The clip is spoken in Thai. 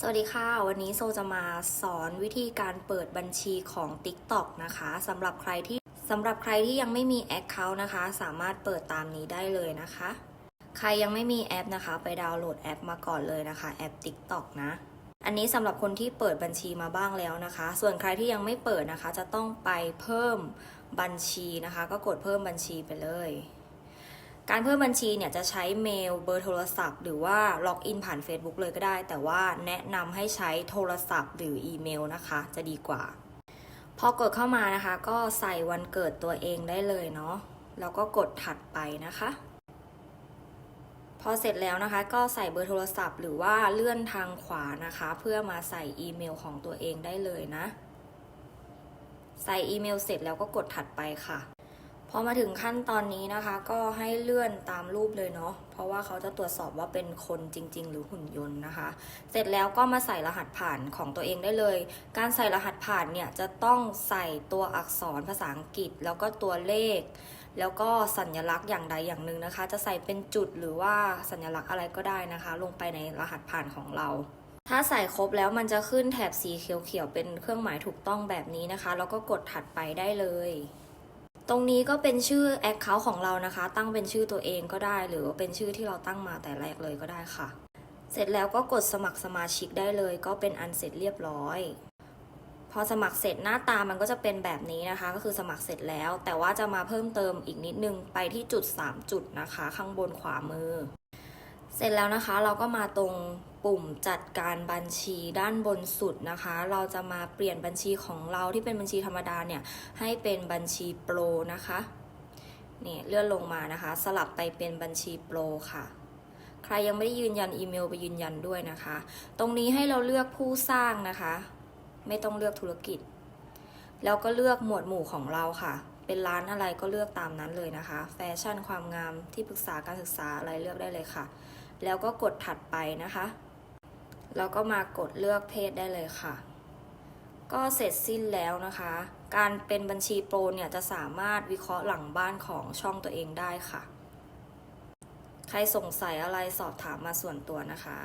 สวัสดีค่ะ วันนี้โซจะมาสอนวิธีการเปิดบัญชีของ TikTok นะคะสำหรับใครที่สำหรับใครที่ยังไม่มี Account นะคะ สามารถเปิดตามนี้ได้เลยนะคะ ใครยังไม่มีแอปนะคะ ไปดาวน์โหลดแอปมาก่อนเลยนะคะ แอป TikTok นะ อันนี้สำหรับคนที่เปิดบัญชีมาบ้างแล้วนะคะ ส่วนใครที่ยังไม่เปิดนะคะ จะต้องไปเพิ่มบัญชีนะคะ ก็กดเพิ่มบัญชีไปเลย การเพิ่มบัญชีเนี่ยจะใช้เมลเบอร์โทรศัพท์ หรือว่าล็อกอินผ่าน Facebook เลยก็ได้ แต่ว่าแนะนำให้ใช้โทรศัพท์ หรืออีเมลนะคะ จะดีกว่า พอกดเข้ามานะคะ ก็ใส่วันเกิดตัวเองได้เลยเนาะแล้วก็กดถัดไปนะคะ พอเสร็จแล้วนะคะ ก็ใส่เบอร์โทรศัพท์ หรือว่าเลื่อนทางขวานะคะ เพื่อมาใส่อีเมลของตัวเองได้เลยนะ ใส่อีเมลเสร็จแล้วก็กดถัดไปค่ะ พอมาถึงขั้นตอนนี้นะคะ ก็ให้เลื่อนตามรูปเลยเนาะเพราะว่าเขาจะตรวจสอบว่าเป็นคนจริง ๆ หรือหุ่นยนต์นะคะ เสร็จแล้วก็มาใส่รหัสผ่านของตัวเองได้เลย การใส่รหัสผ่านเนี่ยจะต้องใส่ตัวอักษรภาษาอังกฤษ แล้วก็ตัวเลข แล้วก็สัญลักษณ์อย่างใดอย่างหนึ่งนะคะ จะใส่เป็นจุดหรือว่าสัญลักษณ์อะไรก็ได้นะคะ ลงไปในรหัสผ่านของเราถ้าใส่ครบแล้วมันจะขึ้นแถบสีเขียวๆเป็นเครื่องหมายถูกต้องแบบนี้นะคะ แล้วก็กดถัดไปได้เลย ตรงนี้ก็เป็นชื่อ Account ของเรานะคะ ตั้งเป็นชื่อตัวเองก็ได้ หรือว่าเป็นชื่อที่เราตั้งมาแต่แรกเลยก็ได้ค่ะ เสร็จแล้วก็กดสมัครสมาชิกได้เลย ก็เป็นอันเสร็จเรียบร้อย พอสมัครเสร็จหน้าตามันก็จะเป็นแบบนี้นะคะ ก็คือสมัครเสร็จแล้ว แต่ว่าจะมาเพิ่มเติมอีกนิดนึงไปที่จุด 3 จุดนะคะ ข้างบนขวามือ เสร็จแล้วนะคะเราก็มาตรงปุ่มจัดการบัญชีด้านบนสุดนะคะ เราจะมาเปลี่ยนบัญชีของเราที่เป็นบัญชีธรรมดาเนี่ยให้เป็นบัญชีโปรนะคะนี่เลื่อนลงมานะคะ สลับไปเป็นบัญชีโปรค่ะ ใครยังไม่ได้ยืนยันอีเมลไปยืนยันด้วยนะคะ ตรงนี้ให้เราเลือกผู้สร้างนะคะ ไม่ต้องเลือกธุรกิจ แล้วก็เลือกหมวดหมู่ของเราค่ะ เป็นร้านอะไรก็เลือกตามนั้นเลยนะคะ แฟชั่นความงามที่ปรึกษาการศึกษาอะไรเลือกได้เลยค่ะ แล้วก็กดถัดไปนะคะแล้วก็มากดเลือกเพศได้เลยค่ะ ก็เสร็จสิ้นแล้วนะคะ การเป็นบัญชีโปรเนี่ยจะสามารถวิเคราะห์หลังบ้านของช่องตัวเองได้ค่ะ ใครสงสัยอะไรสอบถามมาส่วนตัวนะคะ